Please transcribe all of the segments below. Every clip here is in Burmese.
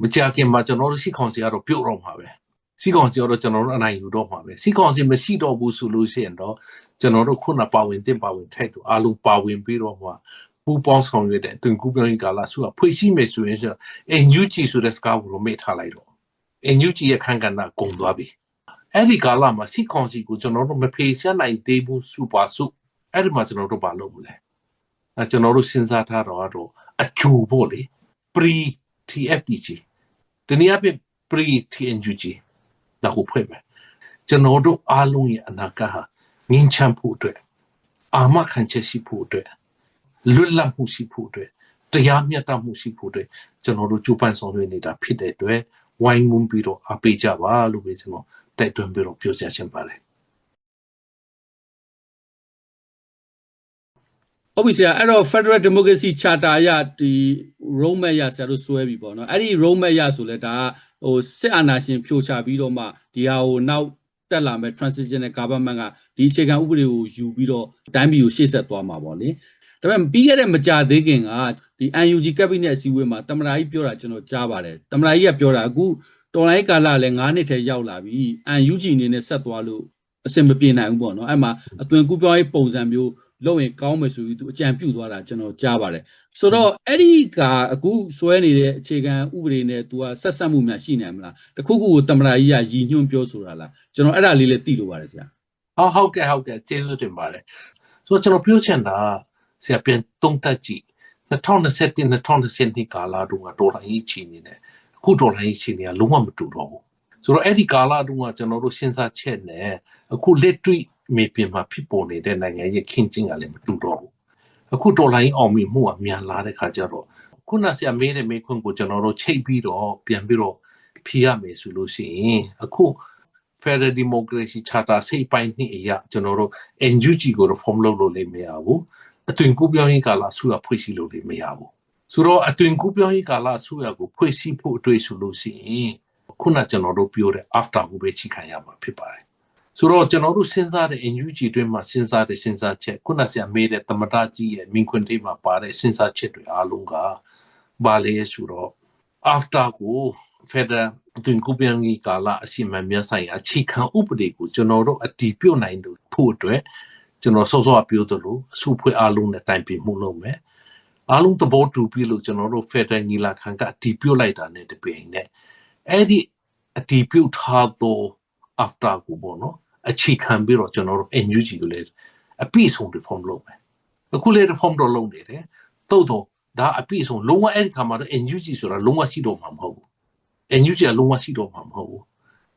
မကြခင်မှာကျွန်တော်တို့စီကောင်စီကတော့ပြုတ်တော့မှာပဲစီကောင်စီကတော့ကျွန်တော်တို့အနိုင်ယူတော့မှာပဲစီကောင်စီမရှိတော့ဘူးဆိုလို့ရှိရင်တော့ကျွန်တော်တို့ခုနပါဝင်တင်ပါဝင်ထိုက်တူအားလုံးပါဝင်ပြီးတော့မှာပူပေါင်းဆောင်ရွက်တဲ့အသွင်ကူးပြောင်းရေးကာလဆုကဖွင့်ရှိမယ်ဆိုရင်ဆိုအန်ယူဂျီဆိုတဲ့စကားကိုမေ့ထားလိုက်တော့အန်ယူဂျီရဲ့ခန့်ကဏ္ဍကုန်သွားပြီအဲ့ဒီကာလမှာစီကောင်စီကိုကျွန်တော်တို့မဖေးရှားနိုင်သေးဘူးစူပါစုအဲ့ဒီမှာကျွန်တော်တို့ဘာလုပ်မလဲအဲကျွန်တော်တို့စဉ်းစားထားတော့တော့အကျိုးပေါ့လေ pre TFDG တနည်းအားဖြင့် pre TNUG လောက်ကိုဖွဲ့မယ်ကျွန်တော်တို့အားလုံးရဲ့အနာဂတ်ဟာငင်းချမ်းဖို့အတွက်အာမခံချက်ရှိဖို့အတွက်လွတ်လပ်မှုရှိဖို့အတွက်တရားမျှတမှုရှိဖို့အတွက်ကျွန်တော်တို့ကြိုးပမ်းဆောင်ရွက်နေတာဖြစ်တဲ့အတွက်ဝိုင်းဝန်းပြီးတော့အားပေးကြပါလို့ပဲကျွန်တော်တိုက်တွန်းပြီးတော့ပြောကြားချင်ပါတယ် ဟုတ်ပြီဆရာအဲ့တော့ Federal Democracy Charter အရဒီ roadmap ရဆရာတို့ဆွဲပြီပေါ့နော်အဲ့ဒီ roadmap ရဆိုလဲဒါကဟိုစစ်အာဏာရှင်ဖြိုချပြီးတော့မှဒီဟာကိုနောက်တက်လာမဲ့ transitional government ကဒီအခြေခံဥပဒေကိုယူပြီးတော့တိုင်းပြည်ကိုရှေ့ဆက်သွားမှာပေါ့လေဒါပေမဲ့ပြီးခဲ့တဲ့မကြသေးခင်ကဒီ UNG cabinet အစည်းအဝေးမှာတမရာကြီးပြောတာကျွန်တော်ကြားပါတယ်တမရာကြီးကပြောတာအခုတော်လိုင်းကာလလည်း9နှစ်ထဲရောက်လာပြီ UNG အနေနဲ့ဆက်သွားလို့အဆင်မပြေနိုင်ဘူးပေါ့နော်အဲ့မှာအသွင်ကူးပြောင်းရေးပုံစံမျိုး လုပ်ရင်ကောင်းမယ်ဆိုပြီးသူအကြံပြုသွားတာကျွန်တော်ကြားပါတယ်ဆိုတော့အဲ့ဒီကအခုဆွဲနေတဲ့အခြေခံဥပဒေနဲ့သူကဆက်ဆက်မှုများရှိနိုင်မလားတခုခုကိုတမရာကြီးကရည်ညွှန်းပြောဆိုတာလားကျွန်တော်အဲ့ဒါလေးလည်းသိလို့ပါတယ်ဆရာဟောဟုတ်ကဲ့ဟုတ်ကဲ့ကျေးဇူးတင်ပါတယ်ဆိုတော့ကျွန်တော်ပြောချင်တာဆရာပြန်သုံးသပ်ကြည့်2021 2022ကာလတုန်းကဒေါ်လာကြီးချီနေတယ်အခုဒေါ်လာကြီးချီနေကလုံးဝမတူတော့ဘူးဆိုတော့အဲ့ဒီကာလတုန်းကကျွန်တော်တို့စဉ်းစားချက်နဲ့အခုလက်တွေ့ မြေပြင်မှာဖြစ်ပေါ်နေတဲ့နိုင်ငံရဲ့ခင်းကျင်းကလည်းမတူတော့ဘူးအခုဒေါ်လာကြီးအောင်မြင်မှုကမြန်လာတဲ့ခါကျတော့ခုနဆရာမေးတဲ့မေးခွန်းကိုကျွန်တော်တို့ချိန်ပြီးတော့ပြန်ပြီးတော့ဖြေရမယ်ဆိုလို့ရှိရင်အခု Federal Democracy Charter စိတ်ပိုင်းနှစ်အရာကျွန်တော်တို့ NUG ကို reform လုပ်လို့လည်းမရဘူးအသွင်ကူးပြောင်းရေးကာလဆူရဖွဲ့စည်းလို့လည်းမရဘူးဆိုတော့အသွင်ကူးပြောင်းရေးကာလဆူရကိုဖွဲ့စည်းဖို့အတွေ့ဆိုလို့ရှိရင်ခုနကျွန်တော်တို့ပြောတဲ့ after ကိုပဲချိခံရမှာဖြစ်ပါတယ် ဆိုတော့ကျွန်တော်တို့စဉ်းစားတဲ့ NUG တွင်မှာစဉ်းစားတဲ့စဉ်းစားချက်ခုနဆရာမေးတဲ့တမတာကြီးရဲ့မင်းခွန်းသေးမှာပါတဲ့စဉ်းစားချက်တွေအားလုံးကဘာလဲဆိုတော့ after ကို Federal အတွင်ကူပြန်ကြီးကာလအစီအမံများဆိုင်ရာအခြေခံဥပဒေကိုကျွန်တော်တို့အတည်ပြုနိုင်လို့ဖို့အတွက်ကျွန်တော်စောစောကပြောသလိုအစုဖွဲ့အားလုံးနဲ့တိုင်ပင်မှုလုပ်မယ်အားလုံးသဘောတူပြီးလို့ကျွန်တော်တို့ Federal ညီလာခံကအတည်ပြုလိုက်တာနဲ့တပြိုင်နက်အဲ့ဒီအတည်ပြုထားသော after ကိုပေါ့နော် အခြေခံပြီးတော့ကျွန်တော်တို့ NUG ကိုလည်းအပြည့်စုံ reform လုပ်မယ်အခုလည်း reform တော့လုပ်နေတယ်သို့တော့ဒါအပြည့်စုံလုံးဝအဲ့ဒီခါမှာတော့ NUG ဆိုတာလုံးဝရှိတော့မှာမဟုတ်ဘူး NUG ကလုံးဝရှိတော့မှာမဟုတ်ဘူး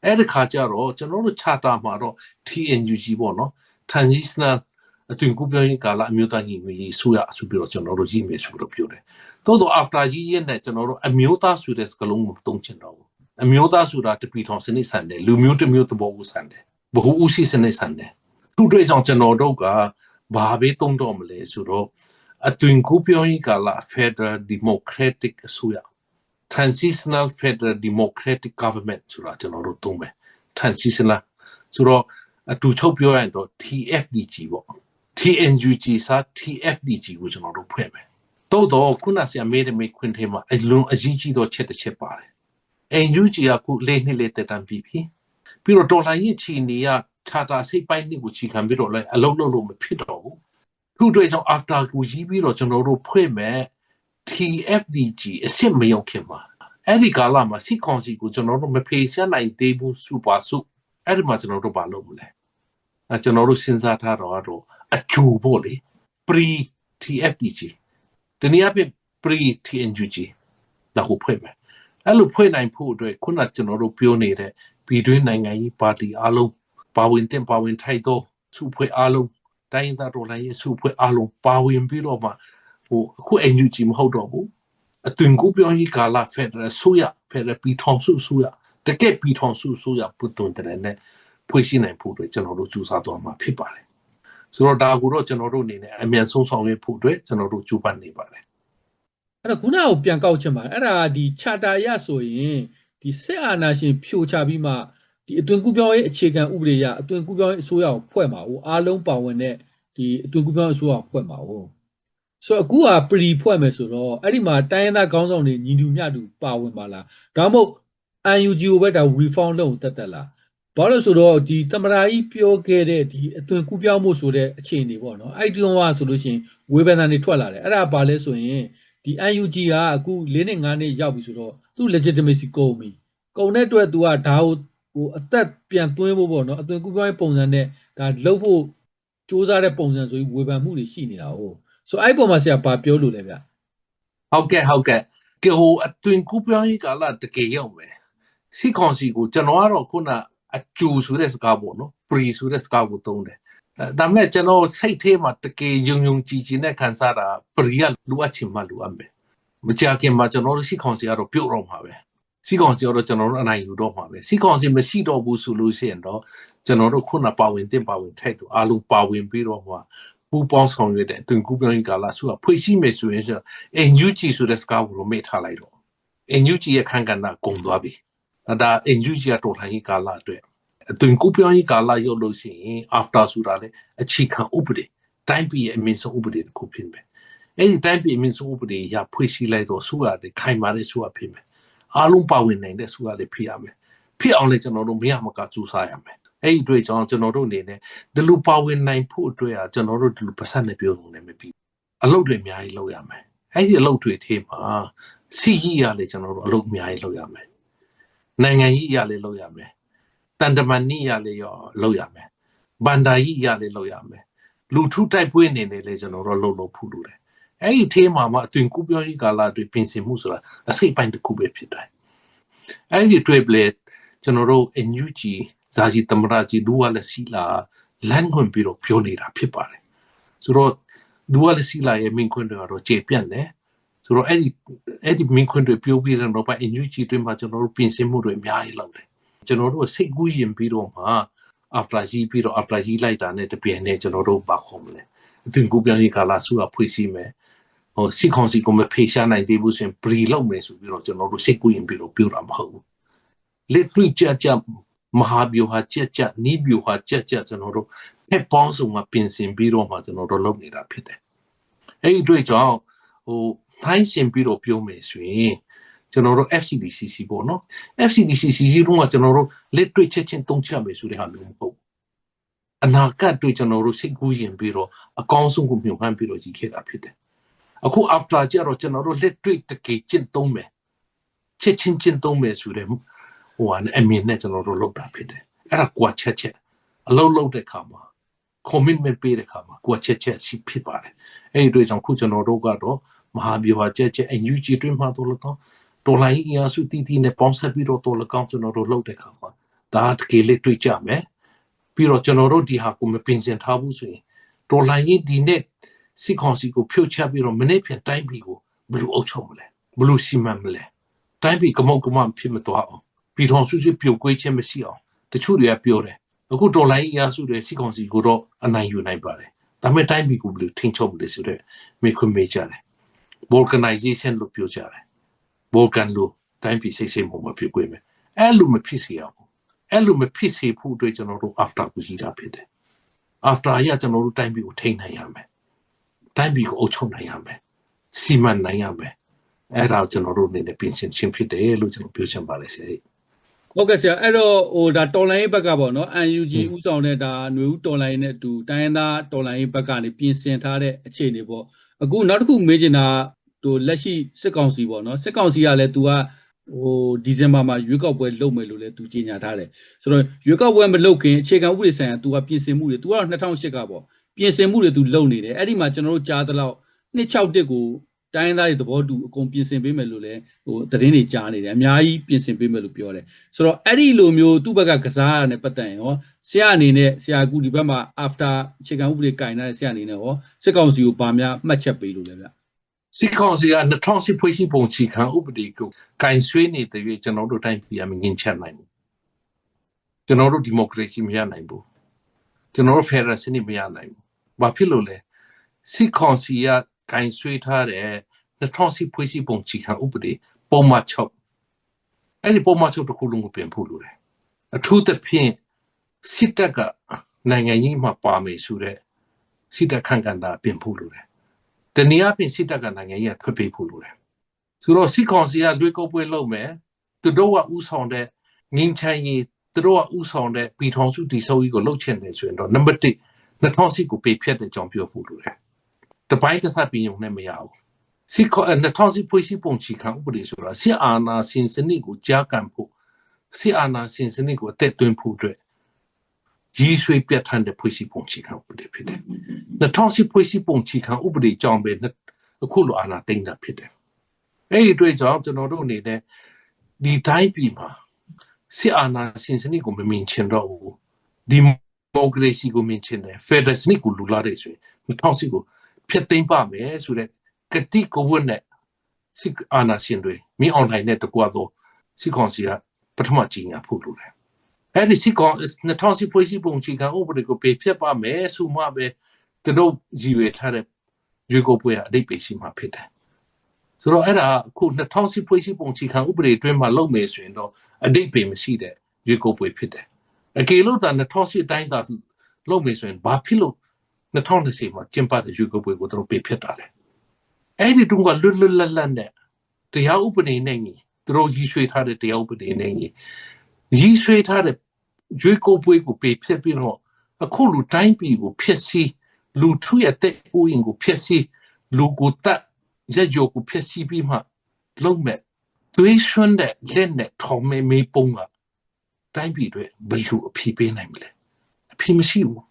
အဲ့ဒီခါကျတော့ကျွန်တော်တို့ charter မှာတော့ TNUG ပေါ့နော် transitional အသွင်ကူးပြောင်းရေးကာလအမျိုးသားညီညွတ်ရေးဆိုရအဆိုပြီးတော့ကျွန်တော်တို့ရည်မယ်ဆိုတော့ပြောတယ်တိုးတော့ after ကြီးရဲ့နဲ့ကျွန်တော်တို့အမျိုးသားဆိုတဲ့စကားလုံးကိုသုံးချင်တော့ဘူးအမျိုးသားဆိုတာတပီထောင်စနစ်ဆန်တယ်လူမျိုးတစ်မျိုးသဘောကိုဆန်တယ် ဘ ഹു ဥရှိစနစ်ဆန်တယ်သူတို့ကြောင့်ကျွန်တော်တို့ကဘာပဲသုံးတော့မလဲဆိုတော့အသွင်ကူးပြောင်းရေးကာလ Federal Democratic အစိုးရ transitional federal democratic government ဆိုတာကျွန်တော်တို့သုံးမယ် transitional ဆိုတော့အတူချုပ်ပြောရရင်တော့ TFDG ပေါ့ TNUG စာ TFDG ကိုကျွန်တော်တို့ဖွဲ့မယ်တိုးတော့ခုနဆရာမေးတဲ့မေးခွန်းထဲမှာအလုံးအကြီးကြီးတော့ချက်တစ်ချက်ပါတယ် NUG ကခုလေးနှစ်လေးတက်တန်းပြီးပြီ ပြီးတော့ဒေါ်လာရဲ့ချီနေရချာတာစိတ်ပိုင်းနှစ်ကိုချီခံပြီးတော့လဲအလုံးလုံးလို့မဖြစ်တော့ဘူးသူ့အတွက်ကြောင့် after ကိုကြီးပြီးတော့ကျွန်တော်တို့ဖွဲ့မယ် TFDG အစ်စ်မရောက်ခင်မှာအဲ့ဒီကာလမှာစီကွန်စီကိုကျွန်တော်တို့မဖေးရှားနိုင်သေးဘူးစူပါစုအဲ့ဒီမှာကျွန်တော်တို့ဘာလုပ်မလဲအဲကျွန်တော်တို့စဉ်းစားထားတော့တော့အကျိုးပေါ့လေ pre TFDG တနည်းအားဖြင့် pre TNUG လောက်ကိုဖွဲ့မယ်အဲ့လိုဖွဲ့နိုင်ဖို့အတွက်ခုနကျွန်တော်တို့ပြောနေတဲ့ ပြည်တွင်းနိုင်ငံရေးပါတီအားလုံးပါဝင်တဲ့ပါဝင်ထိုက်သောစုဖွဲ့အားလုံးတိုင်းရင်းသားတော်လှန်ရေးစုဖွဲ့အားလုံးပါဝင်ပြီးတော့မှဟိုအခု NUG မဟုတ်တော့ဘူးအသွင်ကူးပြောင်းရေးကာလ Federal ဆိုရ Federal ပြည်ထောင်စုဆိုရတကယ့်ပြည်ထောင်စုဆိုရပုတ်တွန်တဲ့နဲ့ဖွဲ့စည်းနိုင်ဖို့အတွက်ကျွန်တော်တို့ကြိုးစားသွားမှာဖြစ်ပါတယ်ဆိုတော့ဒါကိုတော့ကျွန်တော်တို့အနေနဲ့အမြန်ဆုံးဆောင်ရွက်ဖို့အတွက်ကျွန်တော်တို့ကြိုးပမ်းနေပါတယ်အဲ့တော့ခုနကကိုပြန်ကောက်ချင်ပါတယ်အဲ့ဒါဒီ charter ရဆိုရင် ဒီစစ်အာဏာရှင်ဖြိုချပြီးမှဒီအသွင်ကူးပြောင်းရေးအခြေခံဥပဒေရအသွင်ကူးပြောင်းရေးအစိုးရကိုဖွဲ့မှာဟိုအားလုံးပါဝင်တဲ့ဒီအသွင်ကူးပြောင်းရေးအစိုးရကိုဖွဲ့မှာဟိုဆိုတော့အခုကပရီဖွဲ့မယ်ဆိုတော့အဲ့ဒီမှာတိုင်းရင်းသားခေါင်းဆောင်တွေညီတူမျှတူပါဝင်ပါလားဒါမှမဟုတ် UNG ကိုပဲဒါ reform လုပ်တက်တက်လားဘာလို့ဆိုတော့ဒီတမရာကြီးပြောခဲ့တဲ့ဒီအသွင်ကူးပြောင်းမှုဆိုတဲ့အခြေအနေပေါ့နော်အဲ့ဒီတော့ကဆိုလို့ရှိရင်ဝေဖန်တာတွေထွက်လာတယ်အဲ့ဒါဘာလဲဆိုရင် ဒီ UNG ကအခု၄နှစ်၅နှစ်ရောက်ပြီဆိုတော့သူ့ legitimacy ကုန်ပြီကုန်တဲ့အတွက် तू ကဒါကိုဟိုအသက်ပြန်သွင်းဖို့ပေါ့နော်အသွင်ကူးပြောင်းရေးပုံစံနဲ့ဒါလုပ်ဖို့စူးစမ်းတဲ့ပုံစံဆိုပြီးဝေဖန်မှုတွေရှိနေတာဟုတ်ဆိုအဲ့ပုံမှာဆရာဘာပြောလို့လဲဗျဟုတ်ကဲ့ဟုတ်ကဲ့ကဲဟိုအတွင်ကူပြောင်းရေးကာလတကယ်ရောက်မယ်စီကွန်စီကိုကျွန်တော်ကတော့ခုနအကျူဆိုတဲ့စကားပေါ့နော် pre ဆိုတဲ့စကားကိုသုံးတယ်အဲ ဒါမဲ့ကျွန်တော်စိတ်ထဲမှာတကယ်ယုံယုံကြည်ကြည်နဲ့ခံစားတာ pre ကလိုအပ်ချင်မှလိုအပ်မယ်မကြခင်မှာကျွန်တော်တို့စီကွန်စီကတော့ပြုတ်တော့မှာပဲစီကွန်စီကတော့ကျွန်တော်တို့အနိုင်ယူတော့မှာပဲစီကွန်စီမရှိတော့ဘူးဆိုလို့ရှိရင်တော့ကျွန်တော်တို့ခုနပါဝင်တင်ပါဝင်ထိုက်တို့အားလုံးပါဝင်ပြီးတော့မှာပူပေါင်းဆောင်ရွက်တဲ့အသွင်ကူးပြောင်းရေးကာလဆုကဖွင့်ရှိမယ်ဆိုရင်ဆို NUG ဆိုတဲ့စကားကိုမေ့ထားလိုက်တော့ NUG ရဲ့ခန်းကဏ္ဍကုန်သွားပြီအဲဒါ NUG ကတော်လှန်ရေးကာလအတွက် အသွင်ကူးပြောင်းရေးကာလရောက်လို့ရှိရင် after ဆိုတာလေအခြေခံဥပဒေတိုင်းပြည်ရဲ့အမြင့်ဆုံးဥပဒေတစ်ခုဖြစ်မယ်အဲ့ဒီတိုင်းပြည်အမြင့်ဆုံးဥပဒေရဖွင့်ရှိလိုက်တော့ဆုရတယ်ခိုင်မာတဲ့ဆုရဖြစ်မယ်အားလုံးပါဝင်နိုင်တဲ့ဆုရလေးဖြစ်ရမယ်ဖြစ်အောင်လေကျွန်တော်တို့မရမကစူးစမ်းရမယ်အဲ့ဒီအတွေ့အကြောင်းကျွန်တော်တို့အနေနဲ့ဒီလိုပါဝင်နိုင်ဖို့အတွက်อ่ะကျွန်တော်တို့ဒီလိုပတ်သက်နေပြောနေမပြီးအလုပ်တွေအများကြီးလုပ်ရမယ်အဲ့ဒီအလုပ်တွေထဲမှာစီကြီးရလေကျွန်တော်တို့အလုပ်အများကြီးလုပ်ရမယ်နိုင်ငံကြီးရလေလုပ်ရမယ် တန်တမန်နီရလေရောလုပ်ရမယ်ဘန္ဒာကြီးရလေလုပ်ရမယ်လူထုတိုက်ပွဲနေနေလေကျွန်တော်တို့လုပ်လို့ဖူးလို့တယ်အဲ့ဒီထဲမှာမှအသွင်ကူးပြောင်းရေးကာလတွေပြင်ဆင်မှုဆိုတာအစိတ်ပိုင်းတစ်ခုပဲဖြစ်တယ်အဲ့ဒီတွေ့ပလေကျွန်တော်တို့ NUG ဇာကြီးတမရာကြီးဒူဝါလက်စီလာလမ်းခွင့်ပြီးတော့ပြောနေတာဖြစ်ပါတယ်ဆိုတော့ဒူဝါလက်စီလာရဲ့မင်းခွင့်တွေကတော့ကျေပြန့်တယ်ဆိုတော့အဲ့ဒီအဲ့ဒီမင်းခွင့်တွေပြောပြီးတော့ဘာ NUG တွင်မှာကျွန်တော်တို့ပြင်ဆင်မှုတွေအများကြီးလုပ်တယ် ကျွန်တော်တို့စိတ်ကူးရင်ပြီးတော့မှ after ကြီးပြီးတော့ after ကြီးလိုက်တာနဲ့တပြိုင်နက်ကျွန်တော်တို့ပါခုံးမလဲအသွင်ကူးပြောင်းရေးကာလဆုကဖွင့်စီမယ်ဟိုစီကွန်စီကိုမဖေရှားနိုင်သေးဘူးဆိုရင် pre လုပ်မယ်ဆိုပြီးတော့ကျွန်တော်တို့စိတ်ကူးရင်ပြီးတော့ပြောတာမဟုတ်ဘူးလက်တွေ့ကြကြမဟာဗျူဟာကြက်ကြက်နီးဗျူဟာကြက်ကြက်ကျွန်တော်တို့ဖက်ပေါင်းစုံကပြင်ဆင်ပြီးတော့မှကျွန်တော်တို့လုပ်နေတာဖြစ်တယ်အဲ့ဒီအတွက်ကြောင့်ဟိုဖိုင်းရှင်ပြီးတော့ပြောမယ်ဆိုရင် ကျွန်တော်တို့ FCDCC ပေါ့နော် FCDCC တို့ကကျွန်တော်တို့လက်တွေ့ချက်ချင်းတုံးချမယ်ဆိုတဲ့ဟာမျိုးမဟုတ်အနာဂတ်တွေ့ကျွန်တော်တို့စိတ်ကူးရင်ပြီးတော့အကောင်းဆုံးကိုမြုံဟမ်းပြီးတော့ကြီးခဲ့တာဖြစ်တယ်အခု after ကြတော့ကျွန်တော်တို့လက်တွေ့တကယ်ကျင့်သုံးမယ်ချက်ချင်းကျင့်သုံးမယ်ဆိုတဲ့ဟိုဟာနဲ့အမြင်နဲ့ကျွန်တော်တို့လုပ်တာဖြစ်တယ်အဲ့ဒါကွာချက်ချက်အလုပ်လုပ်တဲ့ခါမှာ commitment ပေးတဲ့ခါမှာကွာချက်ချက်ရှိဖြစ်ပါတယ်အဲ့ဒီတွေ့ကြောင့်ခုကျွန်တော်တို့ကတော့မဟာဗျူဟာချက်ချက် NUG တွင်းမှာတော့လောက တော်လိုင်းအင်အားစုတီးတီးနဲ့ပေါင်းဆက်ပြီးတော့တော်လကောင်းကျွန်တော်တို့လုပ်တဲ့ခါမှာဒါတကယ်လေးတွေ့ကြမယ်ပြီးတော့ကျွန်တော်တို့ဒီဟာကိုမပင်စင်ထားဘူးဆိုရင်တော်လိုင်းရင်ဒီနေ့စစ်ကောင်စီကိုဖြုတ်ချပြီးတော့မနေ့ပြန်တိုင်းပြည်ကိုဘယ်လိုအုပ်ချုပ်မလဲဘယ်လိုစီမံမလဲတိုင်းပြည်ကမောက်ကမဖြစ်မသွားအောင်ပြည်ထောင်စုချင်းပြုတ်ကွေးခြင်းမရှိအောင်တချို့တွေကပြောတယ်အခုတော်လိုင်းအင်အားစုတွေစစ်ကောင်စီကိုတော့အနိုင်ယူနိုင်ပါတယ်ဒါပေမဲ့တိုင်းပြည်ကိုဘယ်လိုထိန်းချုပ်မလဲဆိုတော့မေခွင့်မေးကြတယ် balkanization လို့ပြောကြတယ် ဘောကန်လိုတိုင်းပြည်စိတ်စိတ်ပုံမဖြစ်ခွင့်ပဲအဲ့လိုမဖြစ်စေရဘူးအဲ့လိုမဖြစ်စေဖို့အတွက်ကျွန်တော်တို့ after ကိုကြီးတာဖြစ်တယ် after ရကျွန်တော်တို့တိုင်းပြည်ကိုထိန်းနိုင်ရမယ်တိုင်းပြည်ကိုအုပ်ချုပ်နိုင်ရမယ်စီမံနိုင်ရမယ်အဲ့ဒါကျွန်တော်တို့အနေနဲ့ပြင်ဆင်ခြင်းဖြစ်တယ်လို့ကျွန်တော်ပြောချင်ပါတယ်ဆရာဟုတ်ကဲ့ဆရာအဲ့တော့ဟိုဒါတော်လိုင်းဘက်ကပေါ့နော် UNG ဥဆောင်တဲ့ဒါຫນွေဦးတော်လိုင်းနဲ့အတူတိုင်းရင်းသားတော်လိုင်းဘက်ကနေပြင်ဆင်ထားတဲ့အခြေအနေပေါ့အခုနောက်တစ်ခုမေးချင်တာ ဟိုလက်ရှိစစ်ကောင်စီပေါ့နော်စစ်ကောင်စီကလည်း तू ကဟိုဒီဇင်ဘာမှာရွေးကောက်ပွဲလုပ်မယ်လို့လည်း तू ကြေညာထားတယ်ဆိုတော့ရွေးကောက်ပွဲမလုပ်ခင်အခြေခံဥပဒေဆိုင်ရာ तू ကပြင်ဆင်မှုတွေ तू ကတော့2008ကပေါ့ပြင်ဆင်မှုတွေ तू လုပ်နေတယ်အဲ့ဒီမှာကျွန်တော်တို့ကြားသလောက်261ကိုတိုင်းရင်းသားတွေသဘောတူအကုန်ပြင်ဆင်ပေးမယ်လို့လည်းဟိုသတင်းတွေကြားနေတယ်အများကြီးပြင်ဆင်ပေးမယ်လို့ပြောတယ်ဆိုတော့အဲ့ဒီလိုမျိုးသူ့ဘက်ကကစားရတဲ့ပတ်သက်ရင်ရောဆရာအနေနဲ့ဆရာကူဒီဘက်မှာ after အခြေခံဥပဒေကင်ထားတဲ့ဆရာအနေနဲ့ရောစစ်ကောင်စီကိုဗာများမှတ်ချက်ပေးလို့လဲဗျ စစ်ကောင်စီက2010ဖွဲ့စည်းပုံချီခံဥပဒေကိုကင်ဆွေးနေတဲ့၍ကျွန်တော်တို့တိုင်းပြည်အမငင်းချက်နိုင်ဘူးကျွန်တော်တို့ဒီမိုကရေစီမရနိုင်ဘူးကျွန်တော်တို့ဖက်ဒရယ်စနစ်မရနိုင်ဘူးဘာဖြစ်လို့လဲစစ်ကောင်စီကကင်ဆွေးထားတဲ့2010ဖွဲ့စည်းပုံချီခံဥပဒေပုံမှန်ချုပ်အဲ့ဒီပုံမှန်ချုပ်တစ်ခုလုံးကိုပြင်ဖို့လိုတယ်အထူးသဖြင့်စစ်တပ်ကနိုင်ငံကြီးမှာပါမယ်ဆိုတဲ့စစ်တပ်ခန့်ကန်တာပြင်ဖို့လိုတယ် တနည်းအားဖြင့်စစ်တပ်ကနိုင်ငံကြီးကထွက်ပြေးဖို့လိုတယ်ဆိုတော့စစ်ကောင်စီကလွေးကုပ်ပွဲလုပ်မယ်သူတို့ကဥဆောင်တဲ့ငင်းချင်ကြီးသူတို့ကဥဆောင်တဲ့ပြည်ထောင်စုတည်ဆောက်ရေးကိုလှုပ်ချင်တယ်ဆိုရင်တော့နံပါတ်1 2010ကိုပေးဖြတ်တဲ့အကြောင်းပြောဖို့လိုတယ်တပိုင်းတစ်ဆက်ပြင်ုံနဲ့မရဘူးစစ်ခေါ်2010ဖွဲ့စည်းပုံချီခံဥပဒေဆိုတာစစ်အာဏာရှင်စနစ်ကိုကြားကန်ဖို့စစ်အာဏာရှင်စနစ်ကိုအသက်သွင်းဖို့အတွက် ကြီးဆွေးပြတ်ထန်းတဲ့ဖွဲ့စည်းပုံချီခံဥပဒေဖြစ်တယ်2010ဖွဲ့စည်းပုံချီခံဥပဒေကြောင့်ပဲအခုလိုအာဏာသိမ်းတာဖြစ်တယ်အဲ့ဒီအတွက်ကြောင့်ကျွန်တော်တို့အနေနဲ့ဒီတိုင်းပြည်မှာစစ်အာဏာရှင်စနစ်ကိုမမြင်ချင်တော့ဘူးဒီမိုကရေစီကိုမြင်ချင်တယ်ဖက်ဒရယ်စနစ်ကိုလူလာတယ်ဆိုရင်2010ကိုဖျက်သိမ်းပါမယ်ဆိုတဲ့ကတိကိုဝတ်နဲ့စစ်အာဏာရှင်တွေမိအွန်လိုင်းနဲ့တကွာတော့စစ်ကောင်စီကပထမကြီးညာဖို့လိုတယ် အဲ့ဒီစစ်ကောင်2010ဖွဲ့စည်းပုံချီကဥပဒေကိုပေးဖြတ်ပါမယ်ဆိုမှပဲသူတို့ရည်ရွယ်ထားတဲ့ရွေးကောက်ပွဲအဓိပ္ပာယ်ရှိမှာဖြစ်တယ်ဆိုတော့အဲ့ဒါအခု2010ဖွဲ့စည်းပုံချီခံဥပဒေအတွင်းမှာလုပ်မယ်ဆိုရင်တော့အဓိပ္ပာယ်မရှိတဲ့ရွေးကောက်ပွဲဖြစ်တယ်အကေလို့တာ2010တိုင်းသာလုပ်မယ်ဆိုရင်ဘာဖြစ်လို့2020မှာကျင်းပတဲ့ရွေးကောက်ပွဲကိုတို့ပေးဖြစ်တာလဲအဲ့ဒီတုန်းကလွတ်လွတ်လပ်လပ်နဲ့တရားဥပဒေနဲ့ညီသူတို့ရည်ရွှေထားတဲ့တရားဥပဒေနဲ့ညီ ရည်ရွှေထားတဲ့ရွေးကောက်ပွဲကိုပေးဖြစ်ပြီးတော့အခုလူတိုင်းပြည်ကိုဖြစ်စီလူထုရဲ့တဲ့ဥယျာဉ်ကိုဖြစ်စီလူကိုတက်ရက်ကြောကိုဖြစ်စီပြီးမှလုံးမဲ့သွေးရွှန်းတဲ့လက်နဲ့ထောင်မဲမေးပုံးကတိုင်းပြည်တွေဘယ်လိုအဖြေပေးနိုင်မလဲအဖြေမရှိဘူး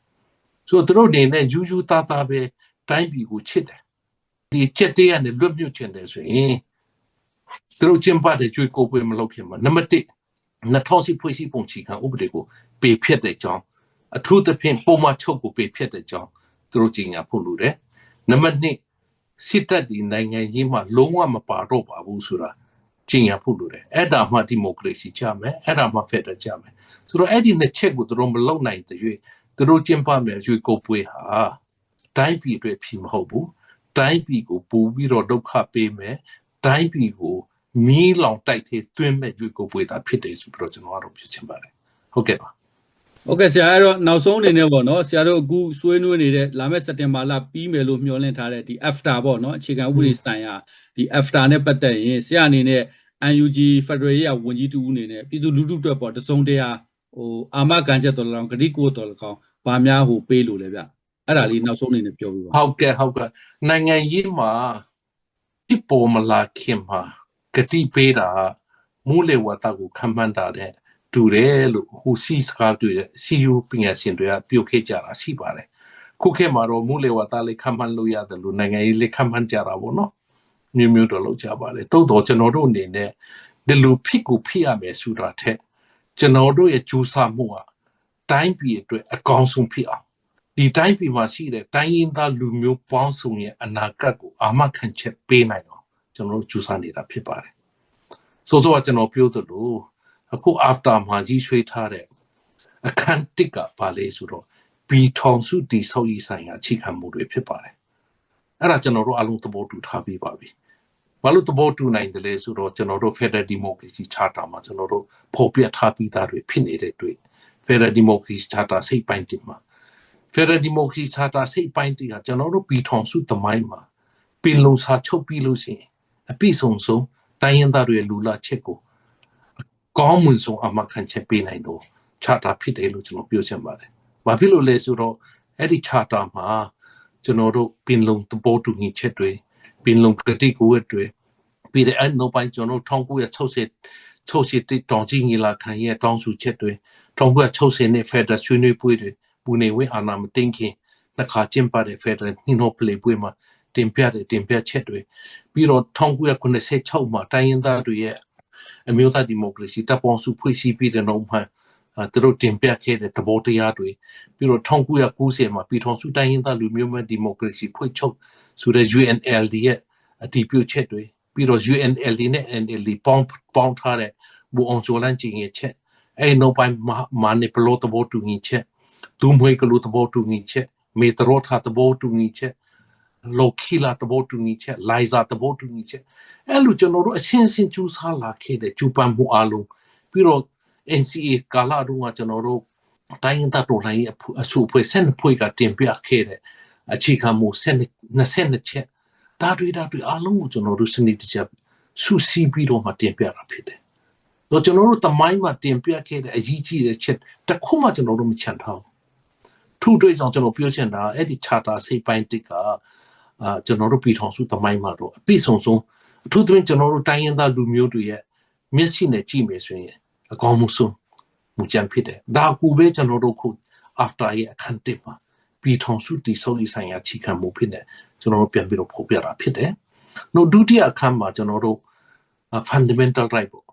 ဆိုတော့သူတို့အနေနဲ့ယူယူသားသားပဲတိုင်းပြည်ကိုချစ်တယ်ဒီချက်တရားနဲ့လွတ်မြောက်ခြင်းတယ်ဆိုရင်သူတို့ကျင်းပတဲ့ကြွေးကိုပွဲမလုပ်ခင်မှာနံပါတ်1 2010ဖွဲ့စည်းပုံချီခံဥပဒေကိုပေဖြတ်တဲ့အကြောင်းအထူးသဖြင့်ပုံမှန်ချုပ်ကိုပေဖြတ်တဲ့အကြောင်းသူတို့ကြီးညာဖို့လိုတယ်နံပါတ်2စစ်တပ်ဒီနိုင်ငံရေးမှာလုံးဝမပါတော့ပါဘူးဆိုတာကျင်ရဖို့လိုတယ်အဲ့ဒါမှဒီမိုကရေစီကြမယ်အဲ့ဒါမှဖက်ဒရယ်ကြမယ်ဆိုတော့အဲ့ဒီနှစ်ချက်ကိုသူတို့မလုံနိုင်တဲ့၍သူတို့ကျင်းပမယ်ရွေးကိုပွဲဟာတိုင်းပြည်အတွက်ဖြစ်မဟုတ်ဘူးတိုင်းပြည်ကိုပူပြီးတော့ဒုက္ခပေးမယ်တိုင်းပြည်ကို မီးလောင်တိုက်သေးသွင်းမဲ့ရွေးကိုပွဲတာဖြစ်တယ်ဆိုပြီးတော့ကျွန်တော်ကတော့ပြောချင်ပါတယ်ဟုတ်ကဲ့ပါဟုတ်ကဲ့ဆရာအဲ့တော့နောက်ဆုံးအနေနဲ့ပေါ့နော်ဆရာတို့အခုဆွေးနွေးနေတဲ့လာမယ့်စက်တင်ဘာလပြီးမယ်လို့မျှော်လင့်ထားတဲ့ဒီ after ပေါ့နော်အခြေခံဥပဒေဆိုင်ရာဒီ after နဲ့ပတ်သက်ရင်ဆရာအနေနဲ့ UNG Federal ရဲ့ဝန်ကြီးတူဦးအနေနဲ့ပြည်သူလူထုအတွက်ပေါ့တစုံတရာဟိုအာမခံချက်တော်၎င်းဂတိကိုတော်၎င်းဗာများဟိုပေးလို့လေဗျအဲ့ဒါလေးနောက်ဆုံးအနေနဲ့ပြောပြပါဟုတ်ကဲ့ဟုတ်ကဲ့နိုင်ငံရေးမှာဒီပေါ်မလာခင်မှာဂ တိပေးတာမူလေဝတ္တကိုခံမှန်းတာတဲ့တူတယ်လို့ဟိုစီစကားတွေ့တဲ့ CU ပညာရှင်တွေကပြုတ်ခဲ့ကြတာရှိပါတယ်ခုခေတ်မှာတော့မူလေဝတ္တလေးခံမှန်းလို့ရတယ်လို့နိုင်ငံရေးလေးခံမှန်းကြတာပေါ့နော်မျိုးမျိုးတော့လုပ်ကြပါလေတိုးတော့ကျွန်တော်တို့အနေနဲ့ဒီလိုဖြစ်ကိုဖြစ်ရမယ်ဆိုတာထက်ကျွန်တော်တို့ရဲ့ကြိုးစားမှုကတိုင်းပြည်အတွက်အကောင်းဆုံးဖြစ်အောင်ဒီတိုင်းပြည်မှာရှိတဲ့တိုင်းရင်းသားလူမျိုးပေါင်းစုံရဲ့အနာဂတ်ကိုအာမခံချက်ပေးနိုင်အောင် ကျွန်တော်တို့ကြိုးစားနေတာဖြစ်ပါတယ်ဆိုတော့ကျွန်တော်ပြောသလိုအခု after မှာကြီးရွှေထားတဲ့အခန်းတစ်ကပါလေဆိုတော့ဘီထောင်စုတီဆောက်ရေးဆိုင်ရာအခြေခံမှုတွေဖြစ်ပါတယ်အဲ့ဒါကျွန်တော်တို့အလုံးသဘောတူထားပြီးပါပြီဘာလို့သဘောတူနိုင်တယ်လဲဆိုတော့ကျွန်တော်တို့ Federal Democracy Charter မှာကျွန်တော်တို့ဖော်ပြထားပြီးသားတွေဖြစ်နေတဲ့တွေ့ Federal Democracy Charter စိတ်ပိုင်းတင်မှာ Federal Democracy Charter စိတ်ပိုင်းတင်ကကျွန်တော်တို့ပြည်ထောင်စုသမိုင်းမှာပင်လုံစာချုပ်ပြီးလို့ရှိရင် အပြည့်စုံဆုံးတိုင်းရင်းသားတွေလူလာချက်ကိုကောင်းမွန်ဆုံးအမှခံချက်ပေးနိုင်တော့ Charter ဖြစ်တယ်လို့ကျွန်တော်ပြောချင်ပါတယ်။ဘာဖြစ်လို့လဲဆိုတော့အဲ့ဒီ Charter မှာကျွန်တော်တို့ပင်လုံသဘောတူညီချက်တွေပင်လုံကတိကိုဝတ်တွေပြီးတဲ့အဲ့နောက်ပိုင်းကျွန်တော်1960 60တိတောင်ကြီးညီလာခံရဲ့တောင်းဆိုချက်တွေ1960နဲ့ Federal ဆွေးနွေးပွဲတွေပူနေဝင်းအာဏာမသိမ်းခင်နှစ်ခါကျင်းပတဲ့ Federal နှင်းနှောပလေပွဲမှာ တင်ပြတဲ့တင်ပြချက်တွေပြီးတော့1996မှာတိုင်းရင်းသားတွေရဲ့အမျိုးသားဒီမိုကရေစီတပ်ပေါင်းစုဖွဲ့စည်းပြီးတဲ့နောက်မှာသူတို့တင်ပြခဲ့တဲ့သဘောတရားတွေပြီးတော့1990မှာပြည်ထောင်စုတိုင်းရင်းသားလူမျိုးများဒီမိုကရေစီဖွဲ့ချုပ်ဆိုတဲ့ UNLD ရဲ့အတည်ပြုချက်တွေပြီးတော့ UNLD နဲ့ NLD ပေါင်းပေါင်းထားတဲ့ဘူအောင်ချိုလန်ချင်းရဲ့ချက်အဲ့နောက်ပိုင်းမာနေပလိုသဘောတူညီချက်ဒူးမွေကလူသဘောတူညီချက်မေတရောထာသဘောတူညီချက် လော်ခီလာသဘောတူညီချက်လိုင်ဇာသဘောတူညီချက်အဲ့လိုကျွန်တော်တို့အရှင်းရှင်းကျူးစားလာခဲ့တဲ့ကျူပန်မှုအလုံးပြီးတော့ NCA ကာလတုန်းကကျွန်တော်တို့တိုင်းရင်းသားတော်လှန်ရေးအစုအဖွဲ့ဆက်နှစ်ဖွဲ့ကတင်ပြခဲ့တဲ့အခြေခံမှုဆက်22ချက်ဒါတွေဒါတွေအားလုံးကိုကျွန်တော်တို့စနစ်တကျစုစည်းပြီးတော့မှတင်ပြတာဖြစ်တယ်။တော့ကျွန်တော်တို့တမိုင်းမှာတင်ပြခဲ့တဲ့အရေးကြီးတဲ့ချက်တစ်ခုမှကျွန်တော်တို့မချန်ထားဘူး။ထို့အတွက်ကြောင့်ကျွန်တော်ပြောချင်တာအဲ့ဒီ charter စိတ်ပိုင်းတစ်က အာကျွန်တော်တို့ပြည်ထောင်စုတမိုင်းမှာတော့အပြည့်စုံဆုံးအထူးသဖြင့်ကျွန်တော်တို့တိုင်းရင်းသားလူမျိုးတွေရဲ့မျက်စိနဲ့ကြည့်မယ်ဆိုရင်အကောင်းမှုဆုံးမူကြံဖြစ်တယ်။ဒါကူပဲကျွန်တော်တို့ခု after ရဲ့အခန်းတစ်မှာပြည်ထောင်စုတည်ဆောက်ရေးဆိုင်ရာခြေခံမှုဖြစ်တယ်ကျွန်တော်တို့ပြန်ပြီးတော့ဖော်ပြတာဖြစ်တယ်။နောက်ဒုတိယအခန်းမှာကျွန်တော်တို့ fundamental right ပေါ့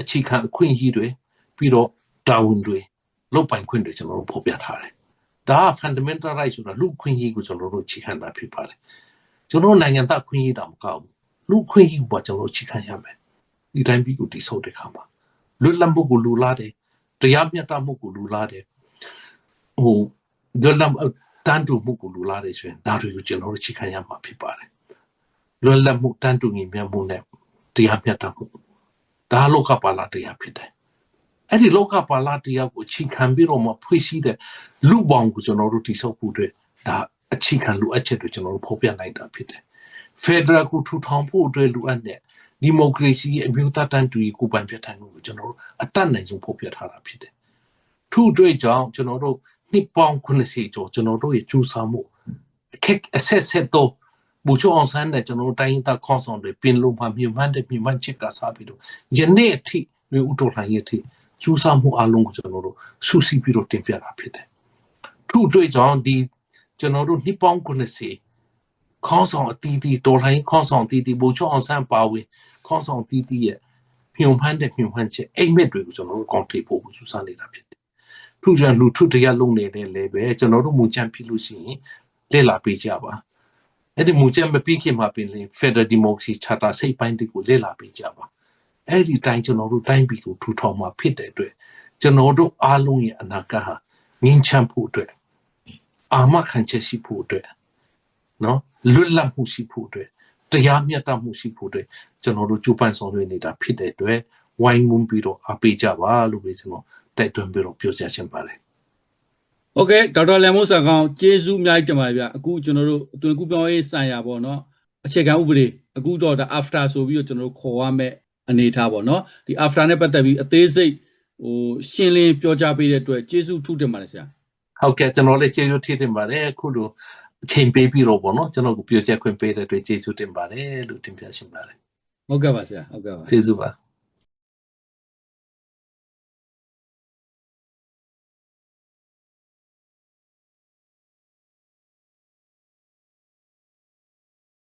အခြေခံအခွင့်အရေးတွေပြီးတော့တာဝန်တွေလုပ်ပိုင်ခွင့်တွေကျွန်တော်တို့ဖော်ပြထားတယ်။ဒါက fundamental right ဆိုတာလူအခွင့်အရေးကိုကျွန်တော်တို့အခြေခံတာဖြစ်ပါတယ်။ ကျွန်တော်တို့နိုင်ငံသားအခွင့်အရေးတောင်မကောက်ဘူး။လူအခွင့်အရေးကိုကျွန်တော်တို့အခြေခံရမယ်။ဒီတိုင်းပြီးကိုတည်ဆောက်တဲ့ခါမှာလွတ်လပ်မှုကိုလူလားတယ်တရားမျှတမှုကိုလူလားတယ်ဟိုလွတ်လပ်တန်တူမှုကိုလူလားတယ်ဆိုရင်ဒါတွေကိုကျွန်တော်တို့အခြေခံရမှာဖြစ်ပါတယ်။လွတ်လပ်မှုတန်တူညီမျှမှုနဲ့တရားမျှတမှုဒါလောကပါလာတရားဖြစ်တယ်။အဲ့ဒီလောကပါလာတရားကိုအခြေခံပြီးတော့မှဖွင့်ရှိတဲ့လူပေါင်းကိုကျွန်တော်တို့တည်ဆောက်ဖို့အတွက်ဒါ အခြေခံလူအပ်ချက်တွေကျွန်တော်တို့ဖော်ပြနိုင်တာဖြစ်တယ်။ Federal ကိုထူထောင်ဖို့အတွက်လူအပ်တဲ့ဒီမိုကရေစီရဲ့အမျိုးသားတန်းတူရေးကိုပိုင်ပြဋ္ဌာန်းမှုကိုကျွန်တော်တို့အတတ်နိုင်ဆုံးဖော်ပြထားတာဖြစ်တယ်။ထို့အတွက်ကြောင့်ကျွန်တော်တို့နှစ်ပေါင်း90ကျော်ကျွန်တော်တို့ရဲ့ကြိုးစားမှုအခက်အဆက်ဆက်တော့ဘူချောအောင်ဆန်းတဲ့ကျွန်တော်တို့တိုင်းရင်းသားခေါင်းဆောင်တွေပင်လုံးမှာမြင်မှန်းတဲ့မြင်မှန်းချက်ကစားပြီးတော့ယနေ့အထိမျိုးဥတော်လှန်ရေးအထိကြိုးစားမှုအလုံးကိုကျွန်တော်တို့စုစည်းပြီးတော့တင်ပြတာဖြစ်တယ်။ထို့အတွက်ကြောင့်ဒီ ကျွန်တော်တို့နှစ်ပေါင်း90ခေါင်းဆောင်အတီးတီတော်လှန်ရေးခေါင်းဆောင်အတီးတီဘူချောအောင်ဆန်းပါဝင်ခေါင်းဆောင်တီးတီရဲ့မြုံမှန်းတဲ့မြုံမှန်းချက်အိမ်မက်တွေကိုကျွန်တော်တို့ကောင်းထေဖို့စူးစမ်းနေတာဖြစ်တယ်။ထို့ကြောင့်လူထုတရားလုံးနေတဲ့လည်းပဲကျွန်တော်တို့မူချမ်းဖြစ်လို့ရှိရင်လေ့လာပေးကြပါ။အဲ့ဒီမူချမ်းမပြီးခင်မှာပင်လင် Federal Democracy Charter စိတ်ပိုင်းတွေကိုလေ့လာပေးကြပါ။အဲ့ဒီတိုင်းကျွန်တော်တို့တိုင်းပြည်ကိုထူထောင်မှာဖြစ်တဲ့အတွက်ကျွန်တော်တို့အားလုံးရဲ့အနာဂတ်ဟာငြင်းချမ်းဖို့အတွက် အာမခံချက်ရှိဖို့အတွက်နော်လွတ်လပ်မှုရှိဖို့အတွက်တရားမျှတမှုရှိဖို့အတွက်ကျွန်တော်တို့ကြိုးပမ်းဆောင်ရွက်နေတာဖြစ်တဲ့အတွက်ဝိုင်းဝန်းပြီးတော့အားပေးကြပါလို့ပဲကျွန်တော်တိုက်တွန်းပြီးတော့ပြောကြားချင်ပါတယ် โอเคဒေါက်တာလန်မိုးဆန်ကောင်ကျေးဇူးအများကြီးတင်ပါတယ်ဗျအခုကျွန်တော်တို့အသွင်ကူးပြောင်းရေးဆိုင်ရာပေါ့နော်အခြေခံဥပဒေအခုတော့ဒါ after ဆိုပြီးတော့ကျွန်တော်တို့ခေါ်ရမယ့်အနေအထားပေါ့နော်ဒီ after နဲ့ပတ်သက်ပြီးအသေးစိတ်ဟိုရှင်းလင်းပြောကြားပေးတဲ့အတွက်ကျေးဇူးထူးတင်ပါတယ်ဆရာ ဟုတ်ကဲ့ကျွန်တော်လည်းကျေးဇူးထည့်တင်ပါတယ်အခုလိုအချိန်ပေးပြီးတော့ပေါ့နော်ကျွန်တော်ကိုပြောချက်ခွင့်ပေးတဲ့အတွက်ကျေးဇူးတင်ပါတယ်လို့တင်ပြချင်ပါတယ်ဟုတ်ကဲ့ပါဆရာဟုတ်ကဲ့ပါကျေးဇူးပါ